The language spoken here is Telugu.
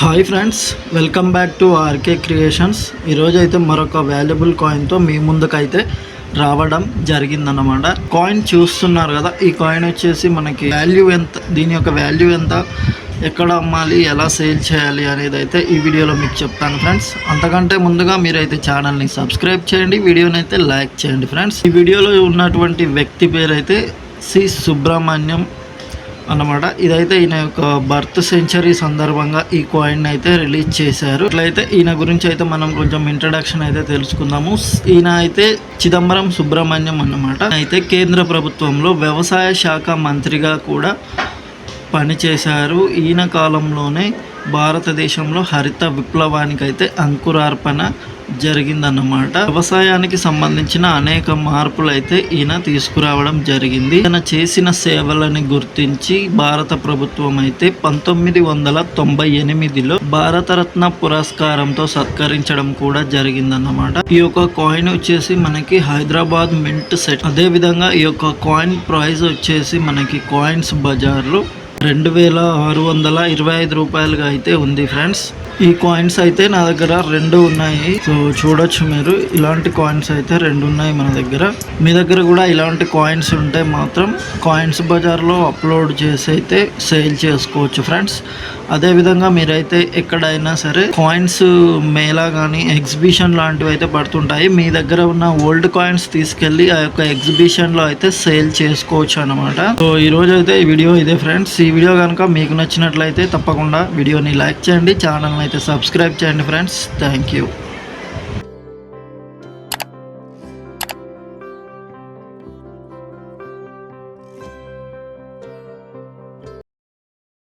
Hi friends welcome back to RK creations ఈరోజు అయితే మరొక వాల్యుబుల్ కాయిన్తో మీ ముందుకైతే రావడం జరిగిందన్నమాట. కాయిన్ చూస్తున్నారు కదా ఈ కాయిన్ వచ్చేసి మనకి వాల్యూ ఎంత దీని యొక్క వాల్యూ ఎంత ఎక్కడ అమ్మాలి ఎలా సేల్ చేయాలి అనేది అయితే ఈ వీడియోలో మీకు చెప్తాను ఫ్రెండ్స్ అంతకంటే ముందుగా మీరైతే ఛానల్ని సబ్స్క్రైబ్ చేయండి వీడియోని అయితే లైక్ చేయండి ఫ్రెండ్స్ ఈ వీడియోలో ఉన్నటువంటి వ్యక్తి పేరు అయితే సి సుబ్రహ్మణ్యం అన్నమాట. ఇదైతే ఈయన యొక్క బర్త్ సెంచరీ సందర్భంగా ఈ కాయిన్ అయితే రిలీజ్ చేశారు. ఇట్లయితే ఈయన గురించి అయితే మనం కొంచెం ఇంట్రడక్షన్ అయితే తెలుసుకుందాము. ఈయన అయితే చిదంబరం సుబ్రహ్మణ్యం అన్నమాట. అయితే కేంద్ర ప్రభుత్వంలో వ్యవసాయ శాఖ మంత్రిగా కూడా పనిచేశారు. ఈయన కాలంలోనే భారతదేశంలో హరిత విప్లవానికి అయితే అంకురార్పణ జరిగిందన్నమాట. వ్యవసాయానికి సంబంధించిన అనేక మార్పులు అయితే ఈయన తీసుకురావడం జరిగింది. ఈయన చేసిన సేవలని గుర్తించి భారత ప్రభుత్వం అయితే పంతొమ్మిది వందల తొంభై ఎనిమిదిలో భారతరత్న పురస్కారంతో సత్కరించడం కూడా జరిగిందన్నమాట. ఈ యొక్క కాయిన్ వచ్చేసి మనకి హైదరాబాద్ మింట్ సెట్. అదే విధంగా ఈ యొక్క కాయిన్ ప్రైస్ వచ్చేసి మనకి కాయిన్స్ బజార్లో రెండు వేల ఆరు వందల ఇరవై ఐదు రూపాయలుగా అయితే ఉంది ఫ్రెండ్స్. ఈ కాయిన్స్ అయితే నా దగ్గర రెండు ఉన్నాయి. సో చూడొచ్చు మీరు. ఇలాంటి కాయిన్స్ అయితే రెండు ఉన్నాయి మన దగ్గర. మీ దగ్గర కూడా ఇలాంటి కాయిన్స్ ఉంటే మాత్రం కాయిన్స్ బజార్లో అప్లోడ్ చేసి అయితే సేల్ చేసుకోవచ్చు ఫ్రెండ్స్. అదేవిధంగా మీరైతే ఎక్కడైనా సరే కాయిన్స్ మేళా కానీ ఎగ్జిబిషన్ లాంటివి అయితే పడుతుంటాయి. మీ దగ్గర ఉన్న ఓల్డ్ కాయిన్స్ తీసుకెళ్ళి ఆ యొక్క ఎగ్జిబిషన్లో అయితే సేల్ చేసుకోవచ్చు అనమాట సో ఈ అయితే ఈ వీడియో ఇదే ఫ్రెండ్స్. ఈ వీడియో కనుక మీకు నచ్చినట్లయితే తప్పకుండా వీడియోని లైక్ చేయండి ఛానల్ని అయితే సబ్స్క్రైబ్ చేయండి ఫ్రెండ్స్. Thank you.